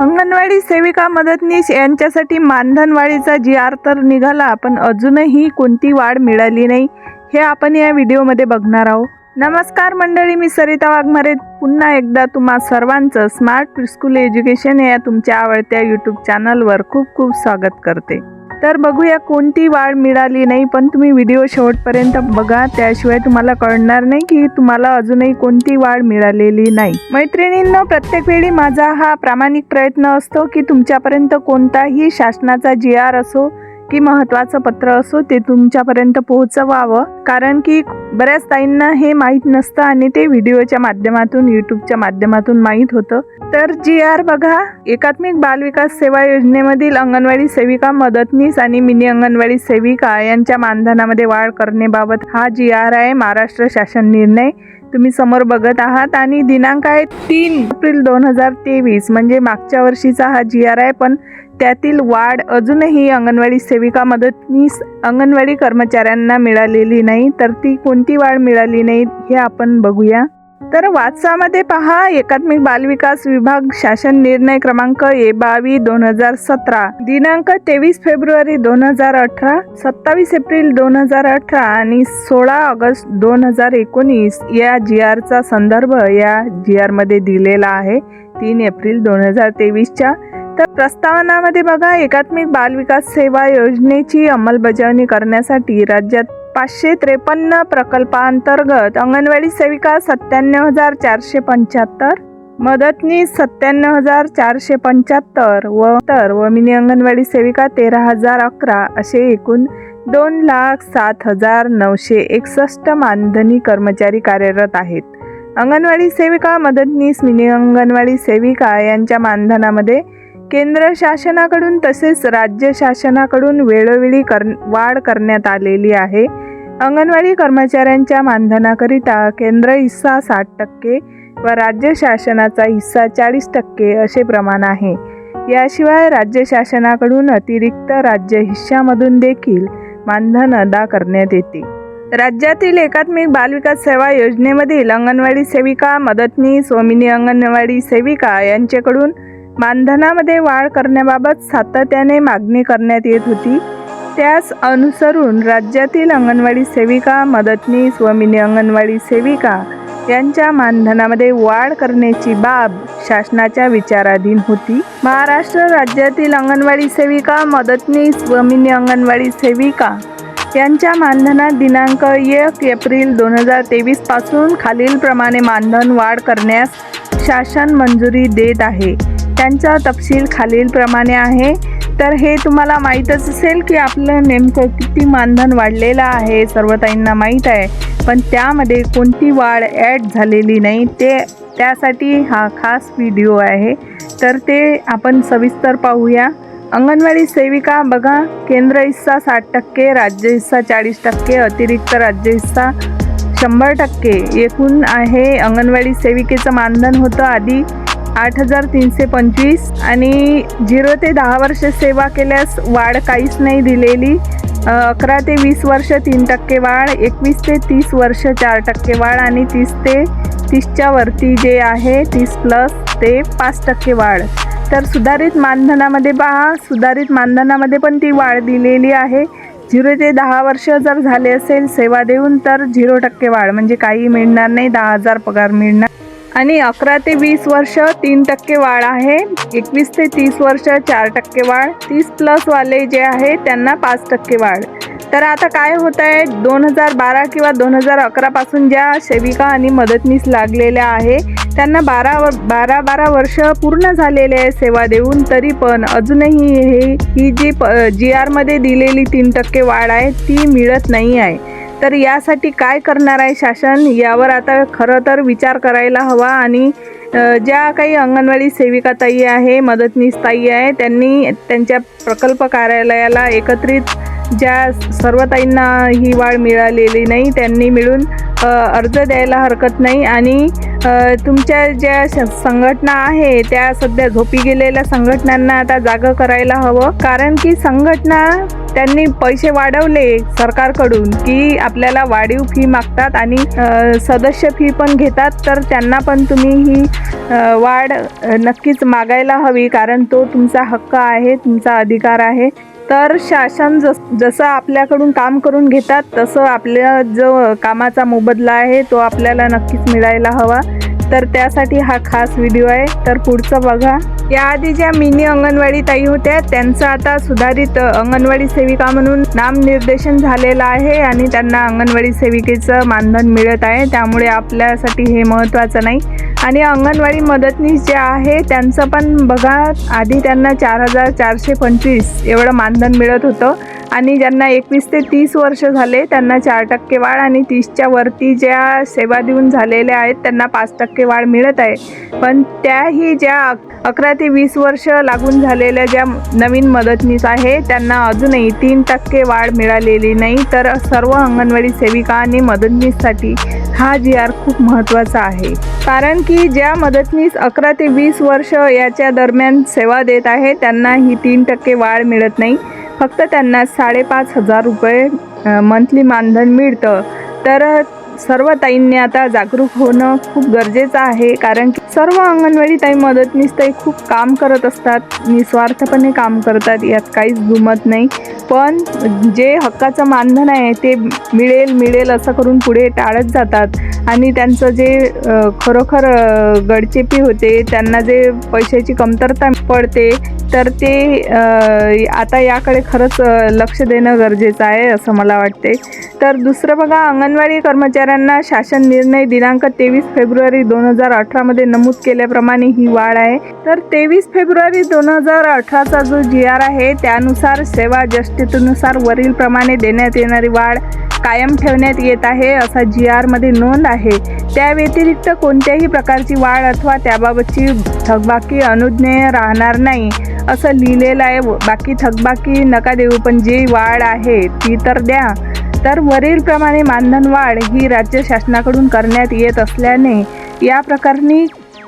अंगणवाडी सेविका मदतनीस यांच्यासाठी मानधनवाढीचा जी आर तर निघाला पण अजूनही कोणती वाढ मिळाली नाही हे आपण या व्हिडिओमध्ये बघणार आहोत. नमस्कार मंडळी मी सरिता वाघमारे. पुन्हा एकदा तुम्हा सर्वांचं स्मार्ट प्रिस्कूल एज्युकेशन या तुमच्या आवडत्या यूट्यूब चॅनलवर खूप खूप स्वागत करते. तर बघूया कोणती वाढ मिळाली नाही पण तुम्ही व्हिडिओ शेवटपर्यंत बघा. त्याशिवाय तुम्हाला कळणार नाही की तुम्हाला अजूनही कोणती वाढ मिळालेली नाही. मैत्रिणींनो प्रत्येक वेळी माझा हा प्रामाणिक प्रयत्न असतो की तुमच्यापर्यंत कोणताही शासनाचा जी आर असो की महत्त्वाचं पत्र असो ते तुमच्यापर्यंत पोहोचवावं. कारण की बऱ्याच ताईंना हे माहीत नसतं आणि ते व्हिडिओच्या माध्यमातून यूट्यूबच्या माध्यमातून माहीत होतं. तर जी आर बघा एकात्मिक बालविकास सेवा योजनेमधील अंगणवाडी सेविका मदतनीस आणि मिनी अंगणवाडी सेविका यांच्या मानधनामध्ये वाढ करण्याबाबत हा जी आर आहे महाराष्ट्र शासन निर्णय. तुम्ही समोर बघत आहात आणि दिनांक आहे तीन एप्रिल दोन हजार तेवीस म्हणजे मागच्या वर्षीचा हा जी आर आहे. पण त्यातील वाढ अजूनही अंगणवाडी सेविका मदतनीस अंगणवाडी कर्मचाऱ्यांना मिळालेली नाही तर ती कोणती वाढ मिळाली नाही हे आपण बघूया. तर वाचामध्ये पहा एकात्मिक बालविकास विभाग शासन निर्णय क्रमांक ए बावी दोन हजार सतरा दिनांक तेवीस फेब्रुवारी दोन हजार अठरा सत्तावीस एप्रिल दोन हजार अठरा आणि सोळा ऑगस्ट दोन हजार एकोणीस या जी आरचा संदर्भ या जी आरमध्ये दिलेला आहे तीन एप्रिल दोन हजार तेवीसच्या. तर प्रस्तावनामध्ये बघा एकात्मिक बालविकास सेवा योजनेची अंमलबजावणी करण्यासाठी राज्यात पाचशे त्रेपन्न प्रकल्पांतर्गत अंगणवाडी सेविका सत्त्याण्णव हजार चारशे पंच्याहत्तर मदतनीस सत्त्याण्णव हजार चारशे पंच्याहत्तर व तर व मिनी अंगणवाडी सेविका तेरा हजार अकरा असे एकूण दोन लाख सात हजार नऊशे एकसष्ट मानधनी कर्मचारी कार्यरत आहेत. अंगणवाडी सेविका मदतनीस मिनी अंगणवाडी सेविका यांच्या मानधनामध्ये केंद्र शासनाकडून तसेच राज्य शासनाकडून वेळोवेळी कर वाढ करण्यात आलेली आहे. अंगणवाडी कर्मचाऱ्यांच्या मानधनाकरिता केंद्र हिस्सा साठ टक्के व राज्य शासनाचा हिस्सा चाळीस टक्के असे प्रमाण आहे. याशिवाय राज्य शासनाकडून अतिरिक्त राज्य हिश्श्यामधून देखील मानधन अदा करण्यात येते. राज्यातील एकात्मिक बालविकास सेवा योजनेमधील अंगणवाडी सेविका मदतनीस व मिनी अंगणवाडी सेविका यांच्याकडून मानधनामध्ये वाढ करण्याबाबत सातत्याने मागणी करण्यात येत होती. त्यास अनुसरून राज्यातील अंगणवाडी सेविका मदतनीस व मिनी अंगणवाडी सेविका यांच्या मानधनामध्ये वाढ करण्याची बाब शासनाच्या विचाराधीन होती. महाराष्ट्र राज्यातील अंगणवाडी सेविका मदतनीस व मिनी अंगणवाडी सेविका यांच्या मानधनात दिनांक एक एप्रिल दोन हजार तेवीसपासून खालीलप्रमाणे मानधन वाढ करण्यास शासन मंजुरी देत आहे. त्यांचा तपशील खालीलप्रमाणे आहे. तर हे तुम्हाला माहीतच असेल की आपलं नेमकं किती मानधन वाढलेलं आहे सर्व ताईंना माहीत आहे. पण त्यामध्ये कोणती वाढ ॲड झालेली नाही ते त्यासाठी हा खास व्हिडिओ आहे. तर ते आपण सविस्तर पाहूया. अंगणवाडी सेविका बघा केंद्र हिस्सा साठ टक्के राज्य हिस्सा चाळीस टक्के अतिरिक्त राज्य हिस्सा शंभर टक्के. एकूण आहे अंगणवाडी सेविकेचं मानधन होतं आधी आठ हजार तीनशे पंचवीस आणि झिरो ते दहा वर्ष सेवा केल्यास वाढ काहीच नाही दिलेली. अकरा ते वीस वर्ष तीन टक्के वाढ एकवीस ते तीस वर्ष चार टक्के वाढ आणि तीस ते तीसच्या वरती जे आहे तीस प्लस ते पाच टक्के वाढ. तर सुधारित मानधनामध्ये पहा सुधारित मानधनामध्ये पण ती वाढ दिलेली आहे. झिरो ते दहा वर्ष जर झाले असेल सेवा देऊन तर झिरो टक्के वाढ म्हणजे काही मिळणार नाही दहा हजार पगार मिळणार. आणि अकरा ते वीस वर्ष तीन टक्के वाढ आहे. एकवीस ते तीस वर्ष चार टक्के वाढ. तीस प्लसवाले जे आहे त्यांना पाच टक्के वाढ. तर आता काय होत आहे दोन हजार बारा किंवा दोन हजार अकरापासून ज्या सेविका आणि मदतनीस लागलेल्या आहे त्यांना बारा व बारा बारा वर्ष पूर्ण झालेले आहे सेवा देऊन तरी पण अजूनही हे ही जी प जी आरमध्ये दिलेली तीन टक्के वाढ आहे ती मिळत नाही आहे. तर यासाठी काय करणार आहे शासन? यावर आता खरं तर विचार करायला हवा आणि ज्या काही अंगणवाडी सेविका ताई आहे मदतनीस ताई आहे त्यांनी त्यांच्या प्रकल्प कार्यालयाला एकत्रित ज्या सर्व ताईंना ही वाढ मिळालेली नाही त्यांनी मिळून अर्ज द्यायला हरकत नाही आणि तुमच्या ज्या श- संघटना आहे त्या सध्या झोपी गेलेल्या संघटनांना आता जागं करायला हवं. कारण की संघटना त्यांनी पैसे वाढवले सरकारकडून की आपल्याला वाढीव फी मागतात आणि सदस्य फी पण घेतात. तर त्यांना पण तुम्ही ही वाढ नक्कीच मागायला हवी कारण तो तुमचा हक्क आहे तुमचा अधिकार आहे. तर शासन जस जसं आपल्याकडून काम करून घेतात तसं आपल्या जो कामाचा मोबदला आहे तो आपल्याला नक्कीच मिळायला हवा. तर त्यासाठी हा खास व्हिडिओ आहे. तर पुढचं बघा. याआधी ज्या मिनी अंगणवाडी ताई होत्या त्यांचं आता सुधारित अंगणवाडी सेविका म्हणून नामनिर्देशन झालेलं आहे आणि त्यांना अंगणवाडी सेविकेचं मानधन मिळत आहे. त्यामुळे आपल्यासाठी हे महत्त्वाचं नाही. आणि अंगणवाडी मदतनीस जे आहे त्यांचं पण बघा. आधी त्यांना चार हजार चारशे पंचवीस एवढं मानधन मिळत होतं. आणि ज्यांना एकवीस ते तीस वर्ष झाले त्यांना चार टक्के वाढ आणि तीसच्या वरती ज्या सेवा देऊन झालेल्या आहेत त्यांना पाच टक्के वाढ मिळत आहे. पण त्याही ज्या अकरा ते वीस वर्ष लागून झालेल्या ज्या नवीन मदतनीस आहे त्यांना अजूनही तीन टक्के वाढ मिळालेली नाही. तर सर्व अंगणवाडी सेविका आणि मदतनीससाठी हा जी आर खूप महत्त्वाचा आहे. कारण की ज्या मदतनीस अकरा ते वीस वर्ष याच्या दरम्यान सेवा देत आहे त्यांना ही तीन टक्के वाढ मिळत नाही. फक्त त्यांना साडेपाच हजार रुपये मंथली मानधन मिळतं. तर सर्व ताईंनी आता जागरूक होणं खूप गरजेचं आहे कारण की सर्व अंगणवाडी ताई मदतनीस ताई खूप काम करत असतात निस्वार्थपणे काम करतात यात काहीच दुमत नाही. पण जे हक्काचं मानधन आहे ते मिळेल मिळेल असं करून पुढे टाळत जातात. आणि त्यांचं जे खरोखर गडचेपी होते त्यांना जे पैशाची कमतरता पडते तर ते आता याकडे खरंच लक्ष देणं गरजेचं आहे असं मला वाटते तर दुसरं बघा अंगणवाडी कर्मचाऱ्यांना शासन निर्णय दिनांक तेवीस फेब्रुवारी दोन हजार अठरामध्ये नमूद केल्याप्रमाणे ही वाढ आहे. तर तेवीस फेब्रुवारी दोन हजार अठराचा जो जी आर आहे त्यानुसार सेवा ज्येष्ठतेनुसार वरीलप्रमाणे देण्यात येणारी वाढ कायम ठेवण्यात येत आहे असा जी आरमध्ये नोंद आहे. त्या व्यतिरिक्त कोणत्याही प्रकारची वाढ अथवा त्याबाबतची थकबाकी अनुज्ञेय राहणार नाही असं लिहिलेलं आहे. बाकी थकबाकी नका देऊ पण जी वाढ आहे ती तर द्या. तर वरीलप्रमाणे मानधन वाढ ही राज्य शासनाकडून करण्यात येत असल्याने या प्रकरणी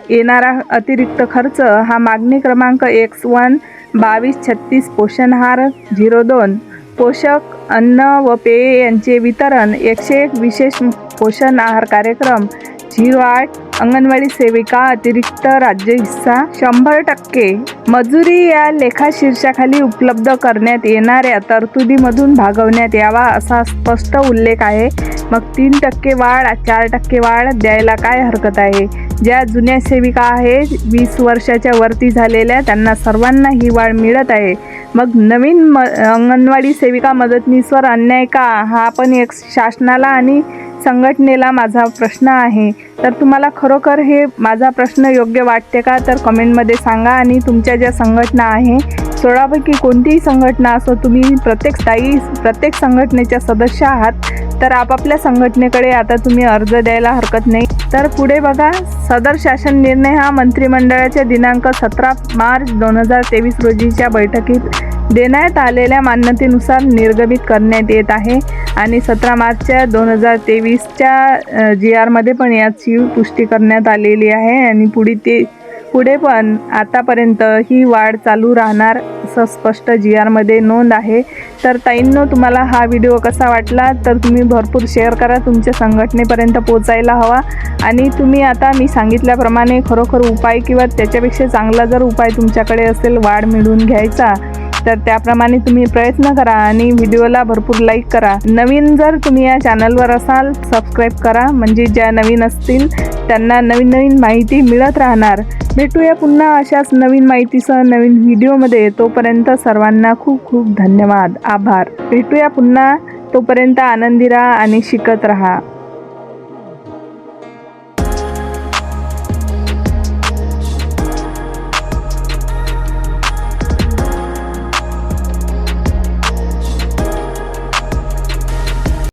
येणारा अतिरिक्त खर्च हा मागणी क्रमांक एक्स वन बावीस छत्तीस पोषणहार झिरो दोन. पोषक अन्न व पेय यांचे वितरण एकशे एक विशेष पोषण आहार कार्यक्रम झिरो आठ अंगणवाडी सेविका अतिरिक्त राज्य हिस्सा शंभर टक्के मजुरी या लेखा शीर्षाखाली उपलब्ध करण्यात येणाऱ्या तरतुदीमधून भागवण्यात यावा असा स्पष्ट उल्लेख आहे. मग तीन टक्के वाढ चार टक्के वाढ द्यायला काय हरकत आहे? ज्या जुन्या सेविका आहेत वीस वर्षाच्या वरती झालेल्या त्यांना सर्वांना ही वाढ मिळत आहे. मग नवीन म अंगणवाडी सेविका मदतनीसवर अन्याय का? हा पण एक शासनाला आणि संघटनेला माझा प्रश्न आहे. तर तुम्हाला खरोखर हे माझा प्रश्न योग्य वाटते का? तर कमेंटमध्ये सांगा आणि तुमच्या ज्या संघटना आहे सोळापैकी कोणतीही संघटना असो तुम्ही प्रत्येक स्थायी प्रत्येक संघटनेच्या सदस्य आहात. तर आपापल्या संघटनेकडे आता तुम्ही अर्ज द्यायला हरकत नाही. तर पुढे बघा सदर शासन निर्णय हा मंत्रिमंडळाच्या दिनांक सतरा मार्च दोन हजार तेवीस रोजीच्या बैठकीत देण्यात आलेल्या मान्यतेनुसार निर्गमित करण्यात येत आहे. आणि सतरा मार्चच्या दोन हजार तेवीसच्या जी आरमध्ये पण याची पुष्टी करण्यात आलेली आहे आणि पुढे ते पुढे पण आतापर्यंत ही वाढ चालू राहणार असं स्पष्ट जी आरमध्ये नोंद आहे. तर ताईंनो तुम्हाला हा व्हिडिओ कसा वाटला? तर तुम्ही भरपूर शेअर करा तुमच्या संघटनेपर्यंत पोचायला हवा. आणि तुम्ही आता मी सांगितल्याप्रमाणे खरोखर उपाय किंवा त्याच्यापेक्षा चांगला जर उपाय तुमच्याकडे असेल वाढ मिळवून घ्यायचा तर त्याप्रमाणे तुम्ही प्रयत्न करा आणि व्हिडिओला भरपूर लाईक करा. नवीन जर तुम्ही या चॅनलवर असाल सबस्क्राईब करा. म्हणजे ज्या नवीन असतील त्यांना नवीन नवीन माहिती मिळत राहणार. भेटूया पुन्हा अशाच नवीन माहितीसह नवीन व्हिडिओमध्ये तोपर्यंत सर्वांना खूप खूप धन्यवाद. आभार. भेटूया पुन्हा. तोपर्यंत आनंदी राहा आणि शिकत राहा.